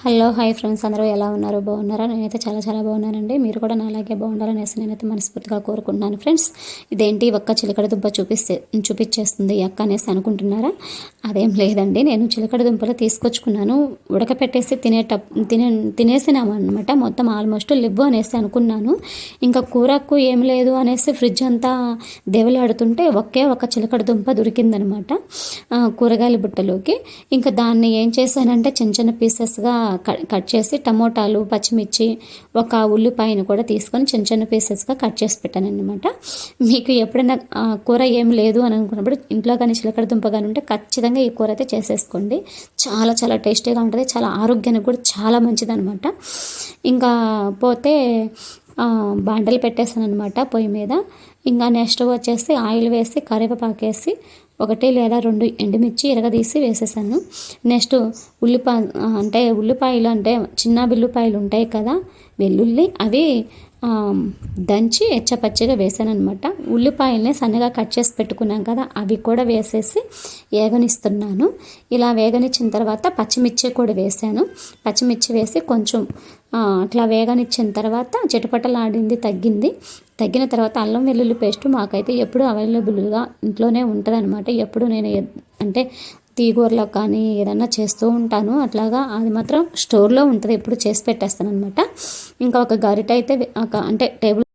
Hello hi friends. అందరూ ఎలా ఉన్నారు? బాగున్నారా? నేనైతే చాలా చాలా బాగున్నానండి. మీరు కూడా నా అలాగే బాగుండాలనేసి నేనైతే మనస్ఫూర్తిగా కోరుకుంటున్నాను ఫ్రెండ్స్. ఇదేంటి? ఒక్క చిలకడ దుంప చూపిస్తే చూపించేస్తుంది అక్క అనేసి అనుకుంటున్నారా? అదేం లేదండి. నేను చిలకడ దుంపలు తీసుకొచ్చుకున్నాను. ఉడకపెట్టేసి తినేట తినే తినేసినాము అనమాట మొత్తం ఆల్మోస్ట్ లివ్వు అనేసి అనుకున్నాను. ఇంకా కూరకు ఏం లేదు అనేసి ఫ్రిడ్జ్ అంతా దేవులాడుతుంటే ఒకే ఒక చిలకడ దుంప దొరికిందనమాట కూరగాయల బుట్టలోకి. ఇంకా దాన్ని ఏం చేశానంటే చిన్న చిన్న పీసెస్గా కట్ కట్ చేసి టమోటాలు పచ్చిమిర్చి ఒక ఉల్లిపాయను కూడా తీసుకొని చిన్న చిన్న పీసెస్గా కట్ చేసి పెట్టాను అనమాట మీకు ఎప్పుడైనా కూర ఏం లేదు అని అనుకున్నప్పుడు ఇంట్లో కానీ చిలకడ దుంప కానీ ఉంటే ఖచ్చితంగా ఈ కూర అయితే చేసేసుకోండి. చాలా చాలా టేస్టీగా ఉంటుంది చాలా ఆరోగ్యానికి కూడా చాలా మంచిదనమాట ఇంకా పోతే బాండలు పెట్టేసాను అనమాట పొయ్యి మీద. ఇంకా నెక్స్ట్ వచ్చేసి ఆయిల్ వేసి కరివేపాకు వేసి ఒకటి లేదా రెండు ఎండుమిర్చి ఇరగదీసి వేసేసాను. నెక్స్ట్ ఉల్లిపాయ అంటే ఉల్లిపాయలు అంటే చిన్న బిల్లుపాయలు ఉంటాయి కదా వెల్లుల్లి అవి దంచి ఎచ్చపచ్చిగా వేసాను అనమాట ఉల్లిపాయల్ని సన్నగా కట్ చేసి పెట్టుకున్నాం కదా అవి కూడా వేసేసి వేగనిస్తున్నాను. ఇలా వేగనిచ్చిన తర్వాత పచ్చిమిర్చి కూడా వేసాను. పచ్చిమిర్చి వేసి కొంచెం అట్లా వేగనిచ్చిన తర్వాత చిటపటలాడింది తగ్గింది. తగ్గిన తర్వాత అల్లం వెల్లుల్లి పేస్ట్ మాకైతే ఎప్పుడు అవైలబుల్గా ఇంట్లోనే ఉంటుంది అనమాట ఎప్పుడు నేను అంటే తీగూరలో కానీ ఏదన్నా చేస్తూ ఉంటాను. అట్లాగా అది మాత్రం స్టోర్లో ఉంటుంది ఎప్పుడు చేసి పెట్టేస్తాను అనమాట ఇంకా ఒక గరిట అయితే ఒక అంటే టేబుల్